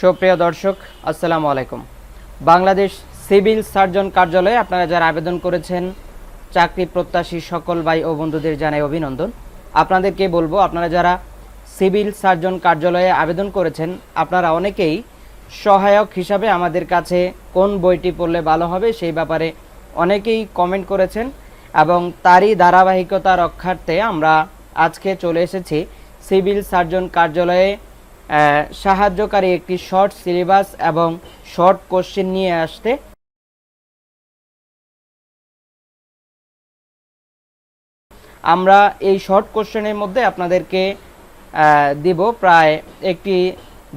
সুপ্রিয় দর্শক, আসসালামু আলাইকুম। বাংলাদেশ সিভিল সার্জন কার্যালয়ে আপনারা যারা আবেদন করেছেন, চাকরি প্রত্যাশী সকল ভাই ও বন্ধুদের জানাই অভিনন্দন। আপনাদেরকে বলব, আপনারা যারা সিভিল সার্জন কার্যালয়ে আবেদন করেছেন, আপনারা অনেকেই সহায়ক হিসাবে আমাদের কাছে কোন বইটি পড়লে ভালো হবে সেই ব্যাপারে অনেকেই কমেন্ট করেছেন এবং তারই ধারাবাহিকতা রক্ষার্থে আমরা আজকে চলে এসেছি সিভিল সার্জন কার্যালয়ে সাহায্যকারী একটি শর্ট সিলেবাস এবং শর্ট কোশ্চেন নিয়ে আসতে আমরা এই শর্ট কোশ্চেনের মধ্যে আপনাদেরকে দিব প্রায় একটি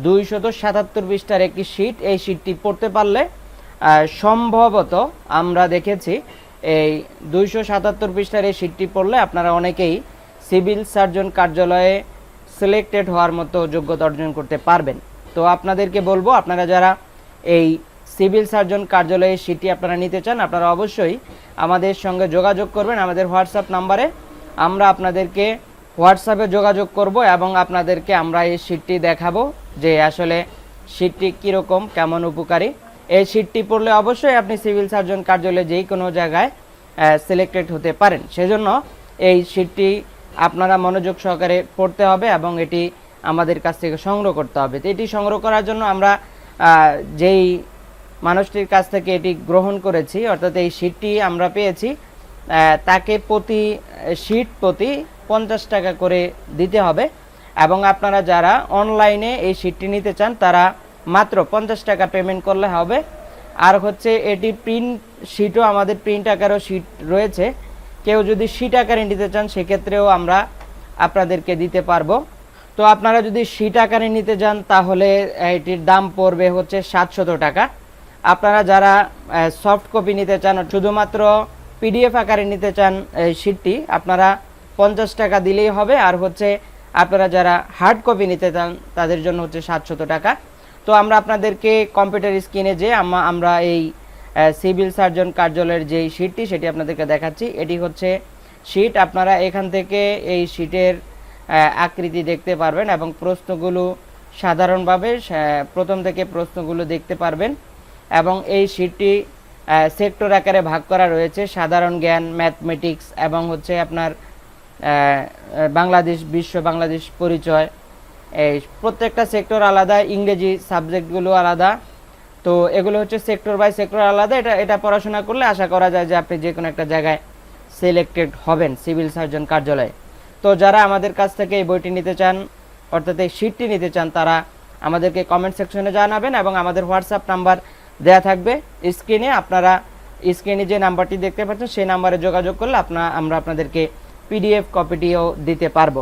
দুইশত সাতাত্তর পৃষ্ঠার একটি শীট। এই শীটটি পড়তে পারলে সম্ভবত আমরা দেখেছি এই দুইশো সাতাত্তর পৃষ্ঠার এই শীটটি পড়লে আপনারা অনেকেই সিভিল সার্জন কার্যালয়ে সিলেক্টেড হওয়ার মতো যোগ্যতা অর্জন করতে পারবেন। তো আপনাদেরকে বলব, আপনারা যারা এই সিভিল সার্জন কার্যালয়ে সিটি আপনারা নিতে চান, আপনারা অবশ্যই আমাদের সঙ্গে যোগাযোগ করবেন। আমাদের হোয়াটসঅ্যাপ নাম্বারে আমরা আপনাদেরকে হোয়াটসঅ্যাপে যোগাযোগ করব এবং আপনাদেরকে আমরা এই সিটটি দেখাবো যে আসলে সিটটি কীরকম, কেমন উপকারী। এই সিটটি পড়লে অবশ্যই আপনি সিভিল সার্জন কার্যালয়ে যেই কোনো জায়গায় সিলেক্টেড হতে পারেন। সেজন্য এই সিটটি আপনারা মনোযোগ সহকারে পড়তে হবে এবং এটি আমাদের কাছ থেকে সংগ্রহ করতে হবে। তো এটি সংগ্রহ করার জন্য আমরা যেই মানুষটির কাছ থেকে এটি গ্রহণ করেছি, অর্থাৎ এই সিটটি আমরা পেয়েছি তাকে প্রতি সিট প্রতি পঞ্চাশ টাকা করে দিতে হবে এবং আপনারা যারা অনলাইনে এই সিটটি নিতে চান, তারা মাত্র পঞ্চাশ টাকা পেমেন্ট করলে হবে। আর হচ্ছে এটি প্রিন্ট, শিটও আমাদের প্রিন্ট আকারও শিট রয়েছে। কেউ যদি শিট আকারে নিতে চান, সেক্ষেত্রেও আমরা আপনাদেরকে দিতে পারব। তো আপনারা যদি শিট আকারে নিতে যান, তাহলে এটির দাম পড়বে হচ্ছে সাতশত টাকা। আপনারা যারা সফট কপি নিতে চান, শুধুমাত্র পিডিএফ আকারে নিতে চান এই শিটটি আপনারা পঞ্চাশ টাকা দিলেই হবে। আর হচ্ছে, আপনারা যারা হার্ড কপি নিতে চান, তাদের জন্য হচ্ছে সাতশত টাকা। তো আমরা আপনাদেরকে কম্পিউটার স্ক্রিনে যে আমরা এই সিভিল সার্জন কার্যালয়ের যেই শিটটি সেটি আপনাদেরকে দেখাচ্ছি। এটি হচ্ছে শিট আপনারা এখান থেকে এই শিটের আকৃতি দেখতে পারবেন এবং প্রশ্নগুলো সাধারণভাবে প্রথম থেকে প্রশ্নগুলো দেখতে পারবেন। এবং এই শিটটি সেক্টর আকারে ভাগ করা রয়েছে। সাধারণ জ্ঞান ম্যাথমেটিক্স এবং হচ্ছে আপনার বাংলাদেশ, বিশ্ব বাংলাদেশ পরিচয়। এই প্রত্যেকটা সেক্টর আলাদা, ইংরেজি সাবজেক্টগুলো আলাদা। তো এগুলো হচ্ছে সেক্টর বাই সেক্টর আলাদা। এটা এটা পড়াশোনা করলে আশা করা যায় যে আপনি যে কোনো একটা জায়গায় সিলেক্টেড হবেন সিভিল সার্জন কার্যালয়ে। তো যারা আমাদের কাছ থেকে এই বইটি নিতে চান, অর্থাৎ এই শিটটি নিতে চান, তারা আমাদেরকে কমেন্ট সেকশনে জানাবেন এবং আমাদের হোয়াটসঅ্যাপ নাম্বার দেয়া থাকবে। স্ক্রিনে আপনারা স্ক্রিনে যে নাম্বারটি দেখতে পাচ্ছেন, সেই নাম্বারে যোগাযোগ করলে আপনা, আমরা আপনাদেরকে পিডিএফ কপিটিও দিতে পারব।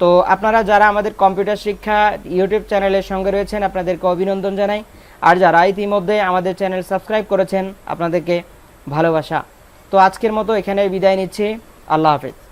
তো আপনারা যারা আমাদের কম্পিউটার শিক্ষা ইউটিউব চ্যানেলের সঙ্গে রয়েছেন, আপনাদেরকে অভিনন্দন জানাই। আর যারা ইতিমধ্যে আমাদের চ্যানেল সাবস্ক্রাইব করেছেন, আপনাদেরকে ভালোবাসা। তো আজকের মতো এখানে বিদায় নিচ্ছি। আল্লাহ হাফেজ।